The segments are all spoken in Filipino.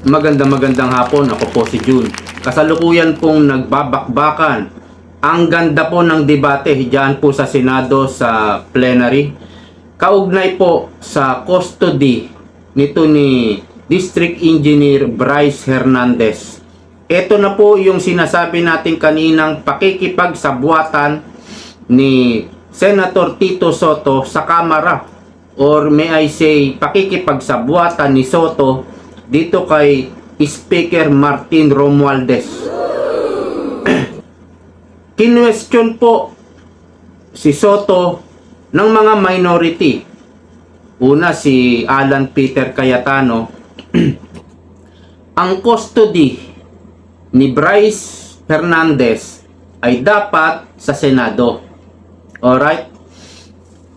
Maganda magandang hapon, ako po si June. Kasalukuyan pong nagbabakbakan. Ang ganda po ng debate diyan po sa Senado sa plenary. Kaugnay po sa custody nito ni District Engineer Bryce Hernandez. Ito na po yung sinasabi natin kaninang pakikipagsabuatan ni Senator Tito Soto sa Kamara or may I say pakikipagsabuatan ni Soto dito kay Speaker Martin Romualdez. Kinwestiyon po si Soto ng mga minority. Una si Alan Peter Cayetano. Ang custody ni Bryce Hernandez ay dapat sa Senado. Alright?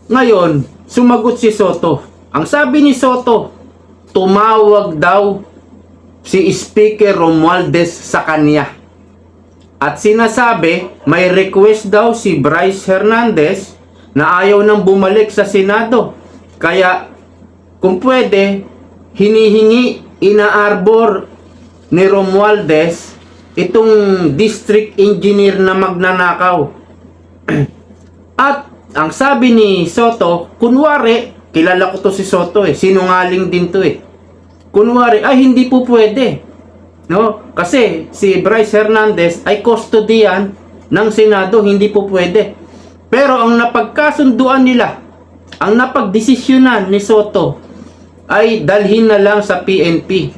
Ngayon, sumagot si Soto. Ang sabi ni Soto, tumawag daw si Speaker Romualdez sa kanya. At sinasabi, may request daw si Bryce Hernandez na ayaw nang bumalik sa Senado. Kaya, kung pwede, hinihingi, inaarbor ni Romualdez itong district engineer na magnanakaw. At ang sabi ni Soto, kunwari, kilala ko to si Soto eh, sinungaling din to eh. Kunwari, ay hindi po pwede. No? Kasi si Bryce Hernandez ay kustodiyan ng Senado, hindi po pwede. Pero ang napagkasunduan nila, ang napagdesisyonan ni Soto ay dalhin na lang sa PNP.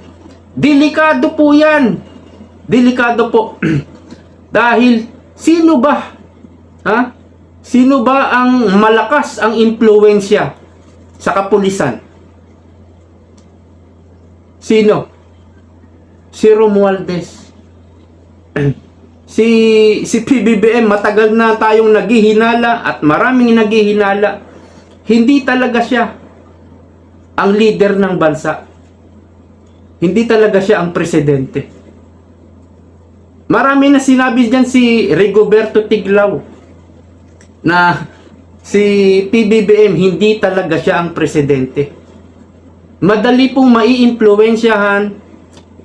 Delikado po yan. Delikado po. Dahil sino ba? Ha? Sino ba ang malakas ang impluensya sa kapulisan? Sino? Si Romualdez. si si PBBM matagal na tayong naghihinala at maraming naghihinala. Hindi talaga siya ang leader ng bansa. Hindi talaga siya ang presidente. Marami na sinabi diyan si Rigoberto Tiglao na si PBBM hindi talaga siya ang presidente. Madali pong maiimpluwensyahan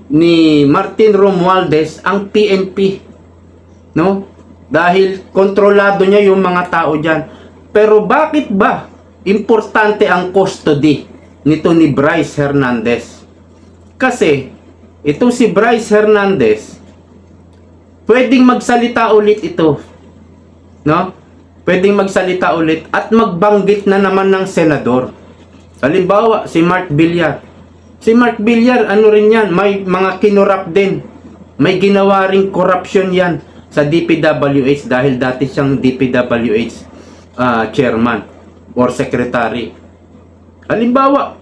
ni Martin Romualdez ang PNP. No? Dahil kontrolado niya yung mga tao diyan. Pero bakit ba importante ang custody nito ni Bryce Hernandez? Kasi ito si Bryce Hernandez pwedeng magsalita ulit ito. No? Pwedeng magsalita ulit at magbanggit na naman ng senador. Halimbawa, si Mark Villar. Si Mark Villar, ano rin yan, may mga kinurap din. May ginawa ring corruption yan sa DPWH dahil dati siyang DPWH ah, chairman or secretary. Halimbawa,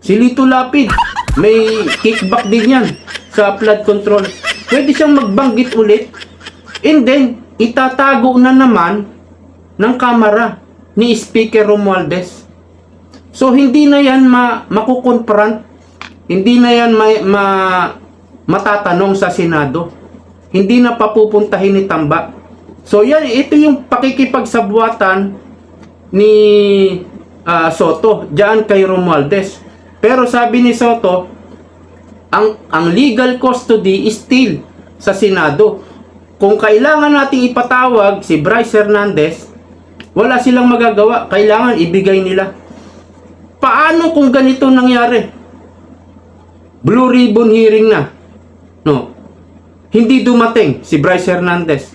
si Lito Lapid, may kickback din yan sa flood control. Pwede siyang magbanggit ulit and then itatago na naman ng kamera ni Speaker Romualdez. So hindi na yan ma makukonfront, hindi na yan ma, ma matatanong sa Senado. Hindi na papupuntahin ni Tamba. So yan, ito yung pakikipagsabuatan ni ah, Soto diyan kay Romualdez. Pero sabi ni Soto, ang ang legal custody is still sa Senado. Kung kailangan nating ipatawag si Bryce Hernandez, wala silang magagawa. Kailangan ibigay nila. Paano kung ganito nangyari? Blue ribbon hearing na. No. Hindi dumating si Bryce Hernandez.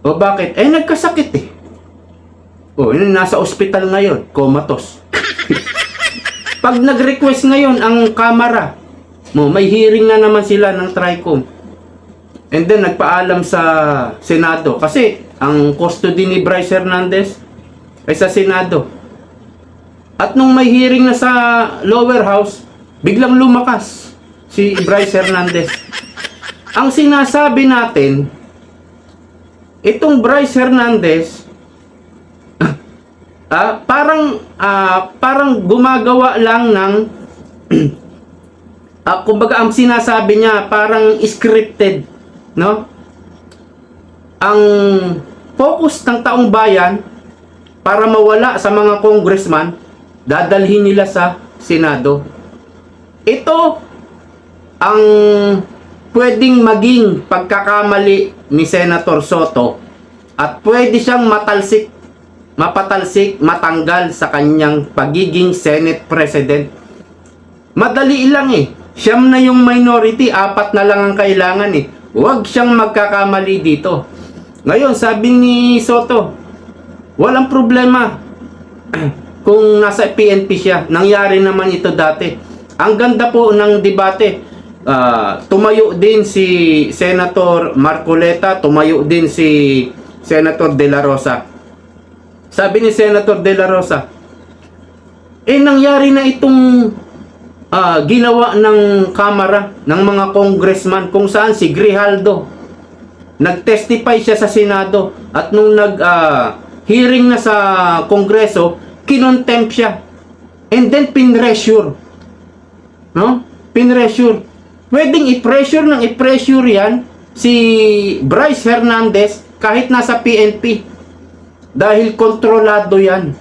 O bakit? Eh nagkasakit eh. O nasa ospital ngayon, comatose. Pag nag-request ngayon ang kamera, mo may hearing na naman sila ng TRICOM. And then nagpaalam sa Senado kasi ang custody ni Bryce Hernandez ay sa Senado. At nung may hearing na sa lower house, biglang lumakas si Bryce Hernandez. Ang sinasabi natin, itong Bryce Hernandez, ah, parang ah, parang gumagawa lang ng ah, kumbaga ang sinasabi niya parang scripted, no? Ang focus ng taong bayan para mawala sa mga congressman, dadalhin nila sa Senado. Ito ang pwedeng maging pagkakamali ni Senator Soto at pwede siyang matalsik, mapatalsik, matanggal sa kanyang pagiging Senate President. Madali lang eh. Siyam na yung minority, apat na lang ang kailangan eh. Huwag siyang magkakamali dito. Ngayon, sabi ni Soto, walang problema kung nasa PNP siya. Nangyari naman ito dati. Ang ganda po ng debate. Ah, tumayo din si Senator Marcoleta, tumayo din si Senator De La Rosa. Sabi ni Senator De La Rosa, eh nangyari na itong ah, ginawa ng Kamara ng mga congressman kung saan si Grijaldo nag-testify siya sa Senado at nung nag ah, hearing na sa Kongreso, kinontempt siya. And then pinressure. No? Pinressure. Pwedeng i-pressure ng i-pressure yan si Bryce Hernandez kahit nasa PNP. Dahil kontrolado yan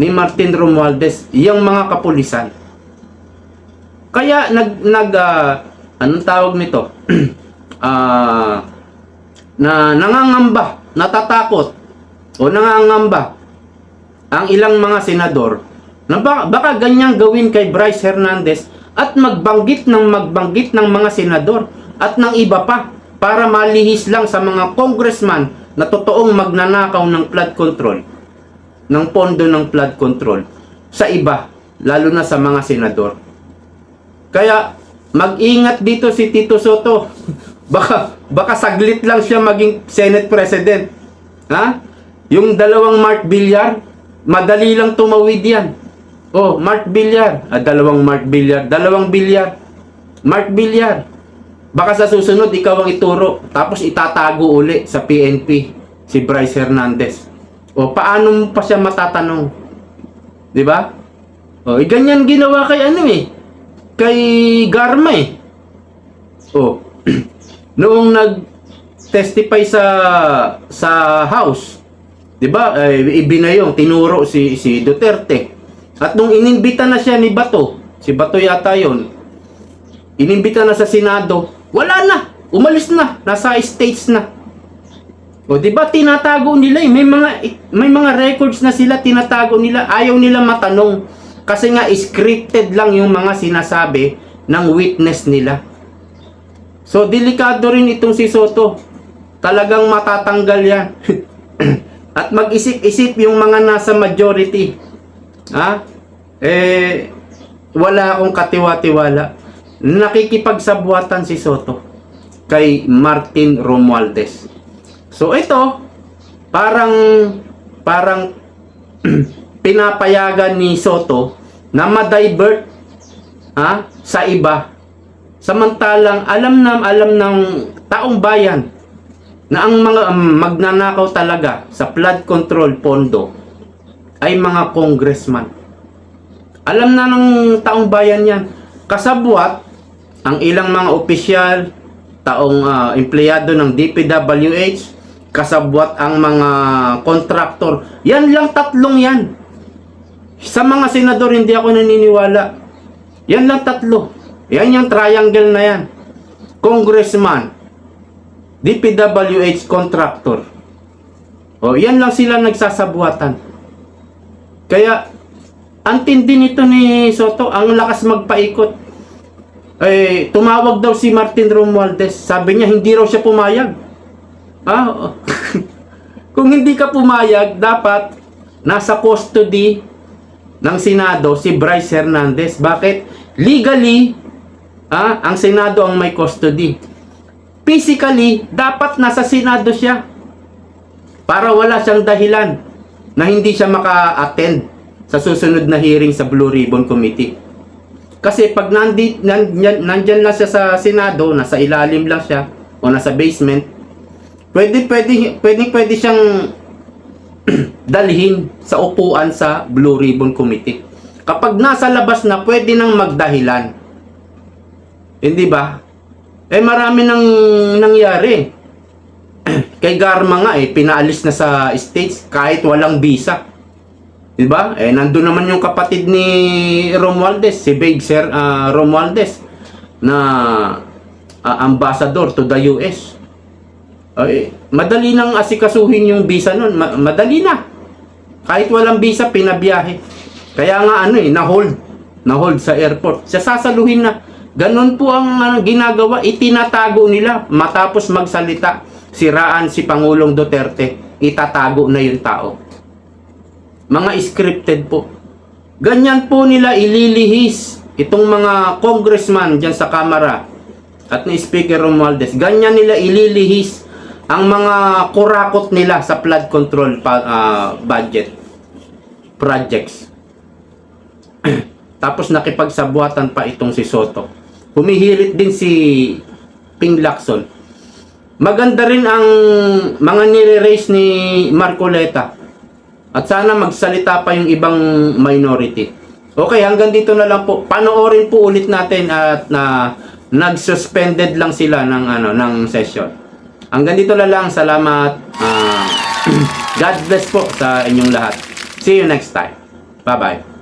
ni Martin Romualdez, yung mga kapulisan. Kaya nag nag ah, anong tawag nito? Ah na nangangamba, natatakot o nangangamba ang ilang mga senador na ba- baka ganyang gawin kay Bryce Hernandez at magbanggit ng magbanggit ng mga senador at ng iba pa para malihis lang sa mga congressman na totoong magnanakaw ng flood control ng pondo ng flood control sa iba lalo na sa mga senador kaya mag-ingat dito si Tito Soto. baka baka saglit lang siya maging Senate President. Ha? Yung dalawang Mark Villar, madali lang tumawid yan. Oh, Mark Villar. Ah, dalawang Mark Villar. Dalawang Villar. Mark Villar. Baka sa susunod, ikaw ang ituro. Tapos itatago uli sa PNP. Si Bryce Hernandez. O, paano mo pa siya matatanong? Di ba? O, eh, ganyan ginawa kay ano eh. Kay Garma eh. O, noong nag-testify sa sa house, 'di ba? Eh, ibinayong tinuro si si Duterte. At nung inimbita na siya ni Bato, si Bato yata 'yon. Inimbita na sa Senado, wala na. Umalis na, nasa states na. O 'di ba tinatago nila eh. May mga may mga records na sila tinatago nila. Ayaw nila matanong kasi nga scripted lang yung mga sinasabi ng witness nila. So, delikado rin itong si Soto. Talagang matatanggal yan. At mag-isip-isip yung mga nasa majority. Ha? Eh, wala akong katiwa-tiwala. Nakikipagsabuatan si Soto kay Martin Romualdez. So, ito, parang, parang pinapayagan ni Soto na ma-divert ha, sa iba Samantalang alam na alam ng taong bayan na ang mga um, magnanakaw talaga sa flood control pondo ay mga congressman. Alam na ng taong bayan yan. Kasabwat ang ilang mga opisyal, taong uh, empleyado ng DPWH, kasabwat ang mga kontraktor. Yan lang tatlong yan. Sa mga senador hindi ako naniniwala. Yan lang tatlo. Yan yung triangle na yan. Congressman, DPWH contractor. O, yan lang sila nagsasabuatan. Kaya, ang tindi nito ni Soto, ang lakas magpaikot. Eh, tumawag daw si Martin Romualdez. Sabi niya, hindi raw siya pumayag. Ah, kung hindi ka pumayag, dapat nasa custody ng Senado si Bryce Hernandez. Bakit? Legally, ah, ang Senado ang may custody. Physically, dapat nasa Senado siya. Para wala siyang dahilan na hindi siya maka-attend sa susunod na hearing sa Blue Ribbon Committee. Kasi pag nandi, nandyan, nandyan lang siya sa Senado, nasa ilalim lang siya, o nasa basement, pwede, pwede, pwede, pwede siyang dalhin sa upuan sa Blue Ribbon Committee. Kapag nasa labas na, pwede nang magdahilan. Hindi ba? Eh marami nang nangyari. Kay Garma nga eh, pinaalis na sa States kahit walang visa. 'Di ba? Eh nandun naman yung kapatid ni Romualdez, si Big Sir ah, Romualdez. na ah, ambassador to the US. Ay, madali nang asikasuhin yung visa nun. Ma- madali na. Kahit walang visa, pinabiyahe. Kaya nga ano eh, na-hold. Na-hold sa airport. Siya sasaluhin na. Ganon po ang ano, ginagawa. Itinatago nila matapos magsalita. Siraan si Pangulong Duterte. Itatago na yung tao. Mga scripted po. Ganyan po nila ililihis itong mga congressman dyan sa Kamara at ni Speaker Romualdez. Ganyan nila ililihis ang mga kurakot nila sa flood control pa, ah, budget projects. Tapos nakipagsabuatan pa itong si Soto. Humihirit din si Ping Lacson. Maganda rin ang mga nire-raise ni Marcoleta. At sana magsalita pa yung ibang minority. Okay, hanggang dito na lang po. Panoorin po ulit natin at na nag-suspended lang sila ng ano ng session. Hanggang dito na lang. Salamat. Ah, God bless po sa inyong lahat. See you next time. Bye-bye.